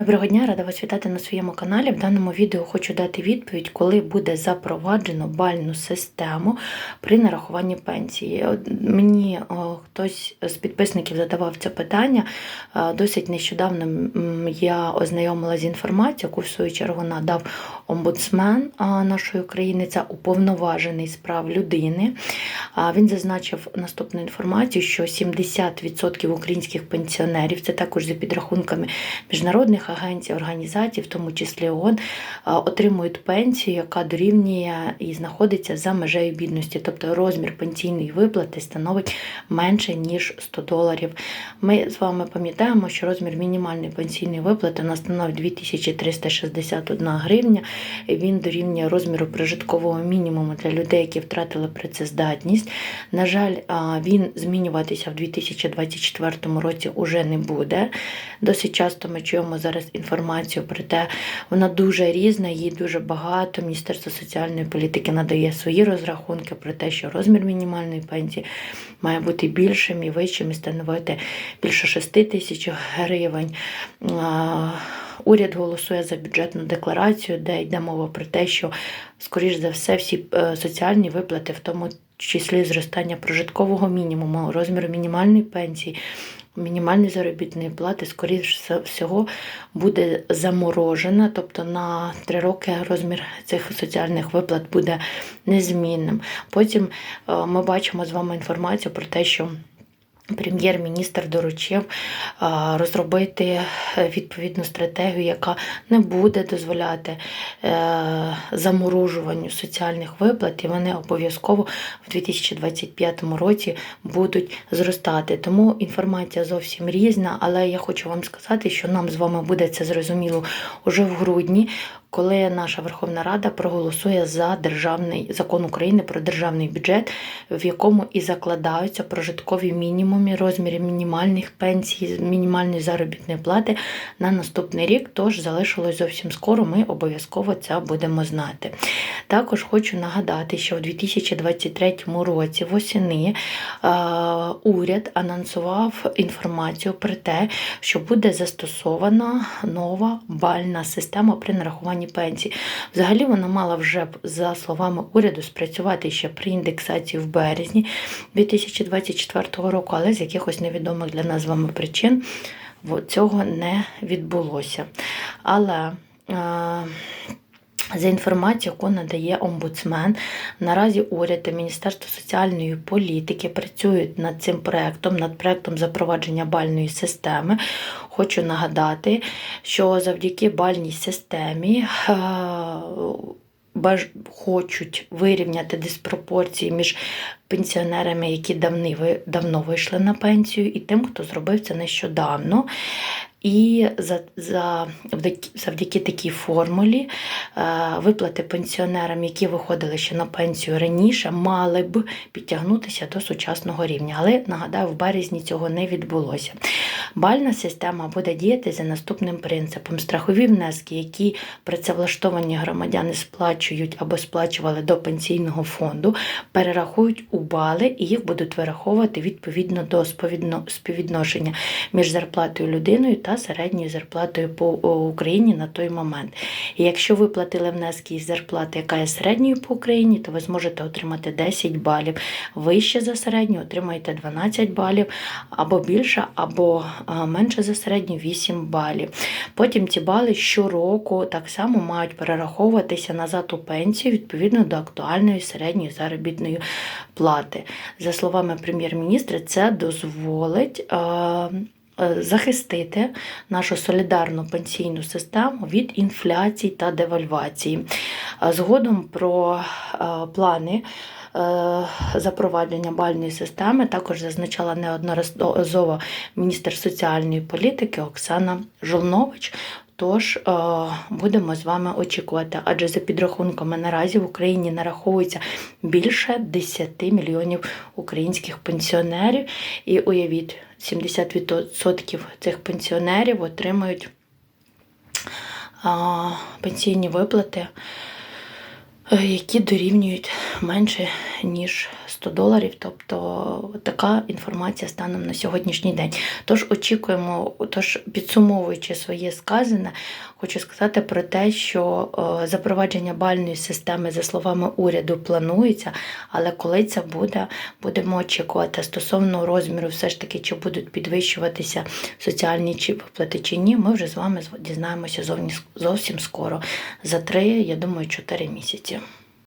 Доброго дня, рада вас вітати на своєму каналі. В даному відео хочу дати відповідь, коли буде запроваджено бальну систему при нарахуванні пенсії. Мені хтось з підписників задавав це питання. Е, Досить нещодавно я ознайомилася з інформацією, яку в свою чергу надав омбудсмен нашої країни. Це уповноважений з прав людини. Він зазначив наступну інформацію, що 70% українських пенсіонерів, це також за підрахунками міжнародних агенцій, організацій, в тому числі ООН, отримують пенсію, яка дорівнює і знаходиться за межею бідності. Тобто розмір пенсійної виплати становить менше ніж 100 доларів. Ми з вами пам'ятаємо, що розмір мінімальної пенсійної виплати нас становить 2361 гривня. Він дорівнює розміру прожиткового мінімуму для людей, які втратили працездатність. На жаль, він змінюватися в 2024 році уже не буде. Досить часто ми чуємо зараз інформацію про те, вона дуже різна, її дуже багато. Міністерство соціальної політики надає свої розрахунки про те, що розмір мінімальної пенсії має бути більшим і вищим і становити більше 6 тисяч гривень. Уряд голосує за бюджетну декларацію, де йде мова про те, що, скоріш за все, всі е, соціальні виплати, в тому числі зростання прожиткового мінімуму, розміру мінімальної пенсії, мінімальної заробітної плати, скоріш всього, буде заморожена, тобто на три роки розмір цих соціальних виплат буде незмінним. Потім е, ми бачимо з вами інформацію про те, що Прем'єр-міністр доручив розробити е, відповідну стратегію, яка не буде дозволяти е, заморожуванню соціальних виплат, і вони обов'язково в 2025 році будуть зростати. Тому інформація зовсім різна, але я хочу вам сказати, що нам з вами буде це зрозуміло уже в грудні. Коли наша Верховна Рада проголосує за державний закон України про державний бюджет, в якому і закладаються прожиткові мінімуми, розміри мінімальних пенсій, мінімальної заробітної плати на наступний рік. Тож залишилось зовсім скоро. Ми обов'язково це будемо знати. Також хочу нагадати, що в 2023 році восени е, уряд анонсував інформацію про те, що буде застосована нова бальна система при нарахуванні пенсій. Взагалі вона мала вже, за словами уряду, спрацювати ще при індексації в березні 2024 року, але з якихось невідомих для нас з вами причин цього не відбулося. Але е, за інформацією, яку надає омбудсмен, наразі уряд та Міністерство соціальної політики працюють над цим проектом, над проектом запровадження бальної системи. Хочу нагадати, що завдяки бальній системі е, хочуть вирівняти диспропорції між пенсіонерами, які давно вийшли на пенсію, і тим, хто зробив це нещодавно. І за, за, завдяки, такій формулі е, виплати пенсіонерам, які виходили ще на пенсію раніше, мали б підтягнутися до сучасного рівня. Але нагадаю, в березні цього не відбулося. Бальна система буде діяти за наступним принципом: страхові внески, які працевлаштовані громадяни сплачують або сплачували до пенсійного фонду, перерахують у бали і їх будуть вираховувати відповідно до співвідношення між зарплатою людиною та середньою зарплатою по Україні на той момент. І якщо ви платили внески із зарплати, яка є середньою по Україні, то ви зможете отримати 10 балів. Вище за середню отримаєте 12 балів, або більше, або менше за середню 8 балів. Потім ці бали щороку так само мають перераховуватися назад у пенсію відповідно до актуальної середньої заробітної плати. За словами прем'єр-міністра, це дозволить. Е, Захистити нашу солідарну пенсійну систему від інфляції та девальвації. Згодом про е, плани е, запровадження бальної системи також зазначала неодноразово міністр соціальної політики Оксана Жолнович. Тож е, будемо з вами очікувати, адже за підрахунками наразі в Україні нараховується більше 10 мільйонів українських пенсіонерів. І уявіть, 70% цих пенсіонерів отримують а, пенсійні виплати, е, які дорівнюють менше ніж 100 100 доларів. Тобто така інформація станом на сьогоднішній день. Тож очікуємо, тож підсумовуючи своє сказане, хочу сказати про те, що е, запровадження бальної системи, за словами уряду, планується, але коли це буде, будемо очікувати. Стосовно розміру, все ж таки, чи будуть підвищуватися соціальні чи виплати чи ні, ми вже з вами дізнаємося зовсім скоро. За три, я думаю, чотири місяці.